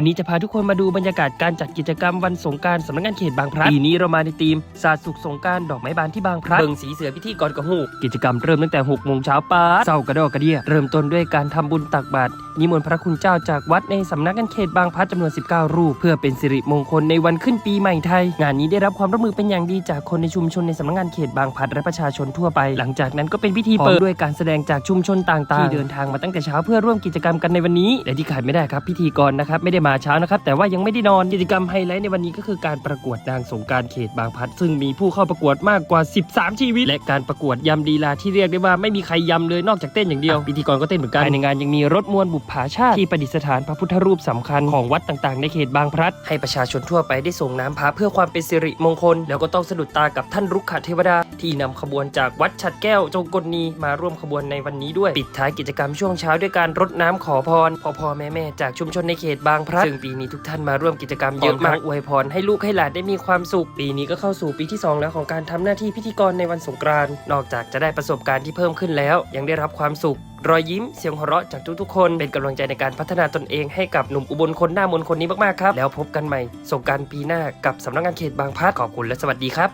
วันนี้จะพาทุกคนมาดูบรรยากาศการจัดกิจกรรมวันสงกรารสำนักงานเขตบางพลัดปีนี้เรามาในธีมศาสตร์สุขสงกรารดอกไม้บานที่บางพลัดเบิ่งสีเสือพิธีกรกระหูกกิจกรรมเริ่มตั้งแต่6โมงเช้าป้าดเศร้ากระดอกกระเดียเริ่มต้นด้วยการทำบุญตักบาตรนิมนต์พระคุณเจ้าจากวัดในสำนักงานเขตบางพลัดจำนวน 19 รูป เพื่อเป็นสิริมงคลในวันขึ้นปีใหม่ไทย งานนี้ได้รับความร่วมมือเป็นอย่างดีจากคนในชุมชนในสำนักงานเขตบางพลัดและประชาชนทั่วไป หลังจากนั้นก็เป็นพิธีเปิดด้วยการแสดงจากชุมชนต่างๆที่เดินทางมาตั้งแต่เช้าเพื่อร่วมกิจกรรมกันในวันนี้และที่ขาดไม่ได้ครับพิธีกรนะครับไม่ได้มาเช้านะครับ แต่ว่ายังไม่ได้นอนกิจกรรมไฮไลท์ในวันนี้ก็คือการประกวดนางสงกรารเขตบางพลัดซึ่งมีผู้เข้าประกวดมากกว่า 13 ชีวิต และการประกวดยำลีลาที่เรียกได้ว่าไม่มีใครยำเลยนอกจากเต้นอย่างเดียวพิธีกรก็เต้นเหมือนกันภายในงานยังมีรถมวลบุปผาชาติที่ประดิษฐานพระพุทธรูปสำคัญของวัดต่างๆ ในเขตบางพลัด ให้ประชาชนทั่วไปได้ส่งน้ำพระเพื่อความเป็นสิริมงคล แล้วก็ต้องสะดุดตากับท่านรุกขเทวดา ที่นำขบวนจากวัดฉัดแก้วจงกลนีมาร่วมขบวนในวันนี้ด้วย ปิดท้ายกิจกรรมช่วงเช้าด้วยการรดน้ำขอพรพ่อพ่อแม่แม่จากชุมชนในเขตบางพลัดซึ่งปีนี้ทุกท่านมาร่วมกิจกรรมเยอะมากอวยพรให้ลูกให้หลานได้มีความสุข ปีนี้ก็เข้าสู่ปีที่สองแล้วของการทำหน้าที่พิธีกรในวันสงกรานต์นอกจากจะได้ประสบการณ์ที่เพิ่มขึ้นแล้ว ยังได้รับความสุขรอยยิ้มเสียงหัวเราะจากทุกๆคน เป็นกำลังใจในการพัฒนาตนเองให้กับหนุ่มอุบลคนหน้ามนต์คนนี้มากๆครับ แล้วพบกันใหม่สงกรารปีหน้ากับสำนักงานเขตบางพลัดขอบคุณและสวัสดีครับ